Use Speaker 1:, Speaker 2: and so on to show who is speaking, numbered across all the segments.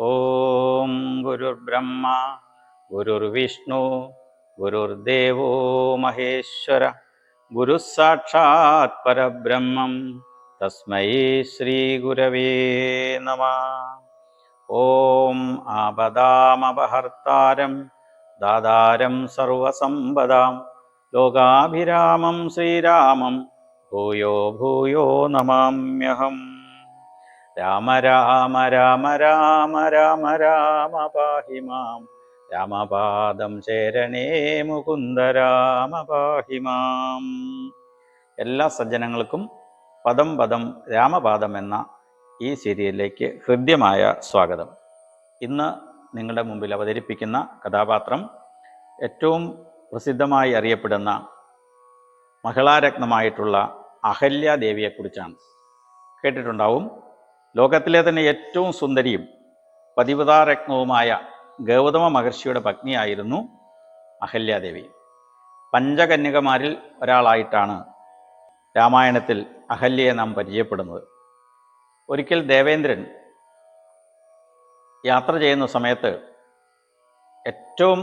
Speaker 1: ഓം ഗുരുർബ്രഹ്മ ഗുരുർവിഷ്ണു ഗുരുർദേവോ മഹേശ്വര ഗുരു സാക്ഷാത് പരബ്രഹ്മം. തസ്മൈ ശ്രീ ഗുരവേ നമ. ഓം ആപദാമപഹർത്താരം ദാതാരം സർവസമ്പദാം. ലോകാഭിരാമം ശ്രീരാമം ഭൂയോ ഭൂയോ നമാമ്യഹം. രാമ രാമ രാമ രാമ രാമ രാമ പാഹി മാം. രാമപാദം ചേരണേ മുകുന്ദ രാമ പാഹി മാം. എല്ലാ സജ്ജനങ്ങൾക്കും പദം പദം രാമപാദം എന്ന ഈ സീരിയലിലേക്ക് ഹൃദ്യമായ സ്വാഗതം. ഇന്ന് നിങ്ങളുടെ മുമ്പിൽ അവതരിപ്പിക്കുന്ന കഥാപാത്രം ഏറ്റവും പ്രസിദ്ധമായി അറിയപ്പെടുന്ന മഹിളാരത്നമായിട്ടുള്ള അഹല്യാദേവിയെക്കുറിച്ചാണ്. കേട്ടിട്ടുണ്ടാവും. ലോകത്തിലെ തന്നെ ഏറ്റവും സുന്ദരിയും പതിവതാരത്നവുമായ ഗൗതമ മഹർഷിയുടെ പത്നിയായിരുന്നു അഹല്യാദേവി. പഞ്ചകന്യകമാരിൽ ഒരാളായിട്ടാണ് രാമായണത്തിൽ അഹല്യയെ നാം പരിചയപ്പെടുന്നത്. ഒരിക്കൽ ദേവേന്ദ്രൻ യാത്ര ചെയ്യുന്ന സമയത്ത് ഏറ്റവും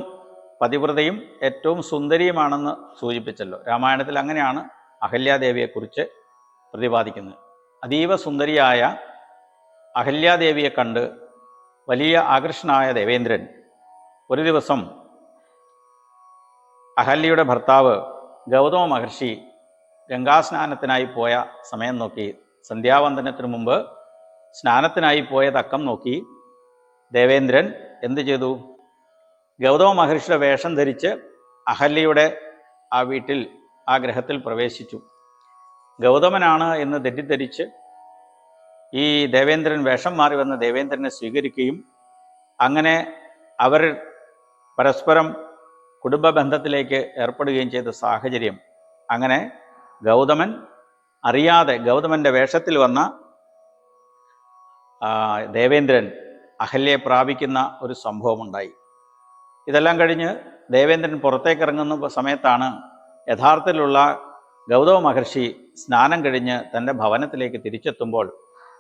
Speaker 1: പതിവ്രതയും ഏറ്റവും സുന്ദരിയുമാണെന്ന് സൂചിപ്പിച്ചല്ലോ. രാമായണത്തിൽ അങ്ങനെയാണ് അഹല്യാദേവിയെക്കുറിച്ച് പ്രതിപാദിക്കുന്നത്. അതീവ സുന്ദരിയായ അഹല്യാദേവിയെ കണ്ട് വലിയ ആകർഷനായ ദേവേന്ദ്രൻ ഒരു ദിവസം അഹല്യയുടെ ഭർത്താവ് ഗൗതമ മഹർഷി ഗംഗാസ്നാനത്തിനായി പോയ സമയം നോക്കി. സന്ധ്യാവന്ദനത്തിനു മുമ്പ് സ്നാനത്തിനായി പോയ തക്കം നോക്കി. ദേവേന്ദ്രൻ എന്തു ചെയ്തു? ഗൗതമ മഹർഷിയുടെ വേഷം ധരിച്ച് അഹല്യയുടെ ആ വീട്ടിൽ ആ ഗ്രഹത്തിൽ പ്രവേശിച്ചു. ഗൗതമനാണ് എന്ന് തെറ്റിദ്ധരിച്ച് ഈ ദേവേന്ദ്രൻ വേഷം മാറി വന്ന ദേവേന്ദ്രനെ സ്വീകരിക്കുകയും അങ്ങനെ അവർ പരസ്പരം കുടുംബ ബന്ധത്തിലേക്ക് ഏർപ്പെടുകയും ചെയ്ത സാഹചര്യം. അങ്ങനെ ഗൗതമൻ അറിയാതെ ഗൗതമന്റെ വേഷത്തിൽ വന്ന ദേവേന്ദ്രൻ അഹല്യെ പ്രാപിക്കുന്ന ഒരു സംഭവമുണ്ടായി. ഇതെല്ലാം കഴിഞ്ഞ് ദേവേന്ദ്രൻ പുറത്തേക്ക് ഇറങ്ങുന്ന സമയത്താണ് യഥാർത്ഥത്തിലുള്ള ഗൗതമ മഹർഷി സ്നാനം കഴിഞ്ഞ് തന്റെ ഭവനത്തിലേക്ക് തിരിച്ചെത്തുമ്പോൾ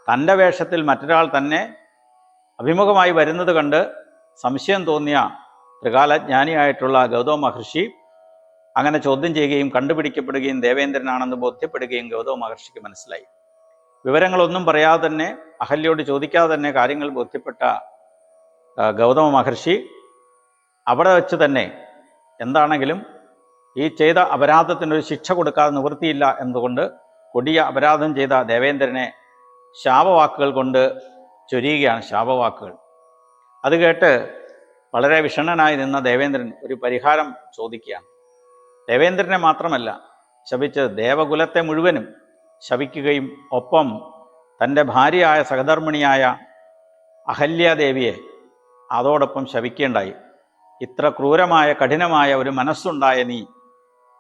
Speaker 1: തന്റെ വേഷത്തിൽ മറ്റൊരാൾ തന്നെ അഭിമുഖമായി വരുന്നത് കണ്ട് സംശയം തോന്നിയ ത്രികാലജ്ഞാനിയായിട്ടുള്ള ഗൗതമ മഹർഷി അങ്ങനെ ചോദ്യം ചെയ്യുകയും കണ്ടുപിടിക്കപ്പെടുകയും ദേവേന്ദ്രനാണെന്ന് ബോധ്യപ്പെടുകയും ഗൗതമ മഹർഷിക്ക് മനസ്സിലായി. വിവരങ്ങളൊന്നും പറയാതെ തന്നെ അഹല്യോട് ചോദിക്കാതെ തന്നെ കാര്യങ്ങൾ ബോധ്യപ്പെട്ട ഗൗതമ മഹർഷി അവിടെ വെച്ച് തന്നെ എന്താണെങ്കിലും ഈ ചെയ്ത അപരാധത്തിനൊരു ശിക്ഷ കൊടുക്കാതെ നിവൃത്തിയില്ല എന്നതുകൊണ്ട് കൊടിയ അപരാധം ചെയ്ത ദേവേന്ദ്രനെ ശാപവാക്കുകൾ കൊണ്ട് ചൊരിയുകയാണ് ശാപവാക്കുകൾ. അത് കേട്ട് വളരെ വിഷണ്ണനായി നിന്ന ദേവേന്ദ്രൻ ഒരു പരിഹാരം ചോദിക്കുകയാണ്. ദേവേന്ദ്രനെ മാത്രമല്ല ശപിച്ച് ദേവകുലത്തെ മുഴുവനും ശപിക്കുകയും ഒപ്പം തന്റെ ഭാര്യയായ സഹധർമ്മിണിയായ അഹല്യാദേവിയെ അതോടൊപ്പം ശപിക്കേണ്ടായി. ഇത്ര ക്രൂരമായ കഠിനമായ ഒരു മനസ്സുണ്ടായ നീ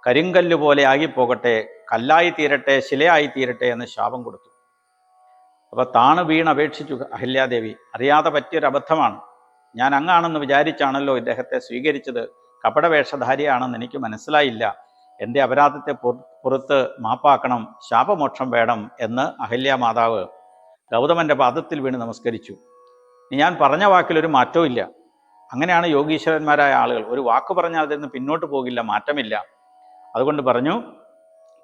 Speaker 1: കരിങ്കല്ല് പോലെ ആകിപ്പോകട്ടെ കല്ലായി തീരട്ടെ ശിലയായി തീരട്ടെ എന്ന് ശാപം കൊടുത്തു. അപ്പോൾ താണ് വീണ് അപേക്ഷിച്ചു അഹല്യാദേവി. അറിയാതെ പറ്റിയൊരു അബദ്ധമാണ് ഞാൻ അങ്ങാണെന്ന് വിചാരിച്ചാണല്ലോ ഇദ്ദേഹത്തെ സ്വീകരിച്ചത്. കപടവേഷധാരിയാണെന്ന് എനിക്ക് മനസ്സിലായില്ല. എന്റെ അപരാധത്തെ പുറ- പുറത്ത് മാപ്പാക്കണം ശാപമോക്ഷം വേണം എന്ന് അഹല്യ മാതാവ് ഗൗതമന്റെ പാദത്തിൽ വീണ് നമസ്കരിച്ചു. ഞാൻ പറഞ്ഞ വാക്കിലൊരു മാറ്റവും ഇല്ല. അങ്ങനെയാണ് യോഗീശ്വരന്മാരായ ആളുകൾ. ഒരു വാക്ക് പറഞ്ഞാൽ അതിൽ നിന്ന് പിന്നോട്ട് പോകില്ല മാറ്റമില്ല. അതുകൊണ്ട് പറഞ്ഞു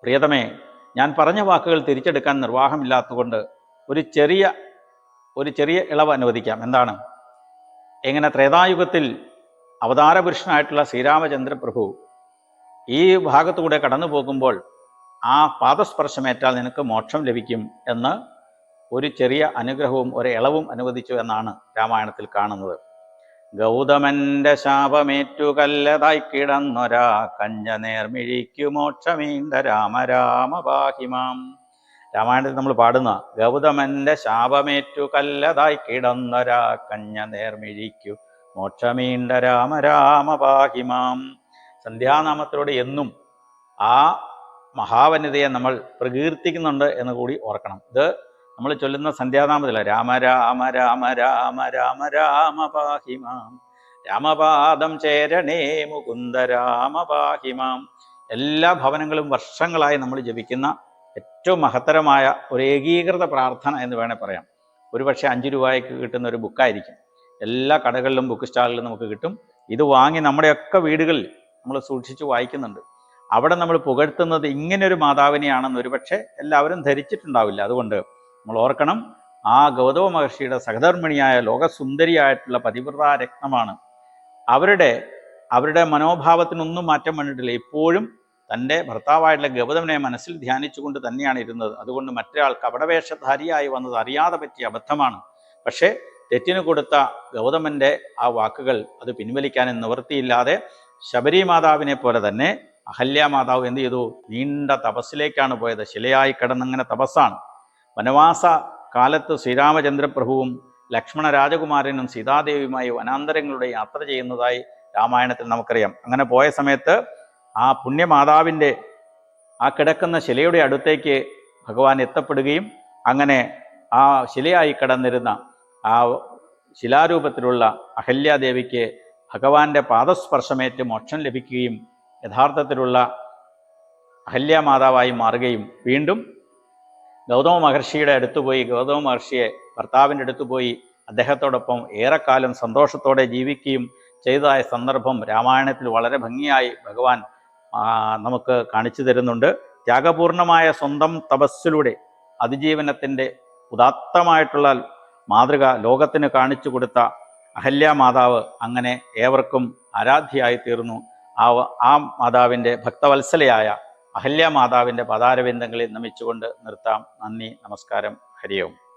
Speaker 1: പ്രിയതമേ ഞാൻ പറഞ്ഞ വാക്കുകൾ തിരിച്ചെടുക്കാൻ നിർവാഹമില്ലാത്തതുകൊണ്ട് ഒരു ചെറിയ ഒരു ചെറിയ ഇളവ് അനുവദിക്കാം. എന്താണ്? എങ്ങനെ ത്രേതായുഗത്തിൽ അവതാരപുരുഷനായിട്ടുള്ള ശ്രീരാമചന്ദ്ര പ്രഭു ഈ ഭാഗത്തുകൂടെ കടന്നു പോകുമ്പോൾ ആ പാദസ്പർശമേറ്റാൽ നിനക്ക് മോക്ഷം ലഭിക്കും എന്ന് ഒരു ചെറിയ അനുഗ്രഹവും ഒരു ഇളവും അനുവദിച്ചു എന്നാണ് രാമായണത്തിൽ കാണുന്നത്. ഗൗതമന്റെ ശാപമേറ്റു കല്ലതായി കിടന്നൊരാ കഞ്ഞ നേർമിഴിക്കു മോക്ഷമീണ്ട രാമ രാമ രാമായണത്തിൽ നമ്മൾ പാടുന്ന ഗൗതമന്റെ ശാപമേറ്റു കല്ലതായി കിടന്നൊരാ കഞ്ഞ നേർമിഴിക്കു. മോക്ഷമീണ്ട രാമ രാമ പാഹിമാം സന്ധ്യാനാമത്തിലൂടെ എന്നും ആ മഹാവനിതയെ നമ്മൾ പ്രകീർത്തിക്കുന്നുണ്ട് എന്ന് കൂടി ഓർക്കണം. ഇത് നമ്മൾ ചൊല്ലുന്ന സന്ധ്യാനാമത്തില രാമ രാമ രാമ രാമ രാമ രാമ പാഹിമാം രാമപാദം ചേരണേ മുകുന്ദ രാമ പാഹിമാം എല്ലാ ഭവനങ്ങളും വർഷങ്ങളായി നമ്മൾ ജപിക്കുന്ന ഏറ്റവും മഹത്തരമായ ഒരു ഏകീകൃത പ്രാർത്ഥന എന്ന് വേണേൽ പറയാം. ഒരുപക്ഷെ അഞ്ച് രൂപയ്ക്ക് കിട്ടുന്ന ഒരു ബുക്കായിരിക്കും. എല്ലാ കടകളിലും ബുക്ക് സ്റ്റാളിലും നമുക്ക് കിട്ടും. ഇത് വാങ്ങി നമ്മുടെയൊക്കെ വീടുകളിൽ നമ്മൾ സൂക്ഷിച്ച് വായിക്കുന്നുണ്ട്. അവിടെ നമ്മൾ പുകഴ്ത്തുന്നത് ഇങ്ങനൊരു മാതാവിനെയാണെന്ന് ഒരുപക്ഷെ എല്ലാവരും ധരിച്ചിട്ടുണ്ടാവില്ല. അതുകൊണ്ട് നമ്മൾ ഓർക്കണം ആ ഗൗതമ മഹർഷിയുടെ സഹധർമ്മിണിയായ ലോകസുന്ദരിയായിട്ടുള്ള പതിവ്രത രത്നമാണ്. അവരുടെ അവരുടെ മനോഭാവത്തിനൊന്നും മാറ്റം വന്നിട്ടില്ല. ഇപ്പോഴും തന്റെ ഭർത്താവായിട്ടുള്ള ഗൗതമനെ മനസ്സിൽ ധ്യാനിച്ചുകൊണ്ട് തന്നെയാണ് ഇരുന്നത്. അതുകൊണ്ട് മറ്റൊരാൾ കപടവേഷധാരിയായി വന്നത് അറിയാതെ പറ്റിയ അബദ്ധമാണ്. പക്ഷേ തെറ്റിന് കൊടുത്ത ഗൗതമന്റെ ആ വാക്കുകൾ അത് പിൻവലിക്കാനും നിവൃത്തിയില്ലാതെ ശബരി മാതാവിനെ പോലെ തന്നെ അഹല്യ മാതാവ് എന്ത് ചെയ്തു? നീണ്ട തപസ്സിലേക്കാണ് പോയത്. ശിലയായി കിടന്നങ്ങനെ തപസ്സാണ്. വനവാസ കാലത്ത് ശ്രീരാമചന്ദ്രപ്രഭുവും ലക്ഷ്മണ രാജകുമാരനും സീതാദേവിയുമായി വനാന്തരങ്ങളുടെ യാത്ര ചെയ്യുന്നതായി രാമായണത്തിൽ നമുക്കറിയാം. അങ്ങനെ പോയ സമയത്ത് ആ പുണ്യമാതാവിന്റെ ആ കിടക്കുന്ന ശിലയുടെ അടുത്തേക്ക് ഭഗവാൻ എത്തപ്പെടുകയും അങ്ങനെ ആ ശിലയായി കടന്നിരുന്ന ആ ശിലാരൂപത്തിലുള്ള അഹല്യാദേവിക്ക് ഭഗവാന്റെ പാദസ്പർശമേറ്റ് മോക്ഷം ലഭിക്കുകയും യഥാർത്ഥത്തിലുള്ള അഹല്യാമാതാവായി മാറുകയും വീണ്ടും ഗൗതമ മഹർഷിയുടെ അടുത്ത് പോയി. ഗൗതമ മഹർഷിയെ ഭർത്താവിന്റെ അടുത്ത് പോയി. അദ്ദേഹത്തോടൊപ്പം ഏറെക്കാലം സന്തോഷത്തോടെ ജീവിക്കുകയും ചെയ്തതായ സന്ദർഭം രാമായണത്തിൽ വളരെ ഭംഗിയായി ഭഗവാൻ നമുക്ക് കാണിച്ചു തരുന്നുണ്ട്. ത്യാഗപൂർണമായ സ്വന്തം തപസ്സിലൂടെ അതിജീവനത്തിന്റെ ഉദാത്തമായിട്ടുള്ള മാതൃക ലോകത്തിന് കാണിച്ചു കൊടുത്ത അഹല്യ മാതാവ് അങ്ങനെ ഏവർക്കും ആരാധ്യയായി തീർന്നു. ആ ആ മാതാവിന്റെ ഭക്തവത്സലയായ അഹല്യ മാതാവിന്റെ പദാരവിന്ദങ്ങളിൽ നമിച്ചുകൊണ്ട് നിർത്താം. നന്ദി നമസ്കാരം. ഹരിയോം.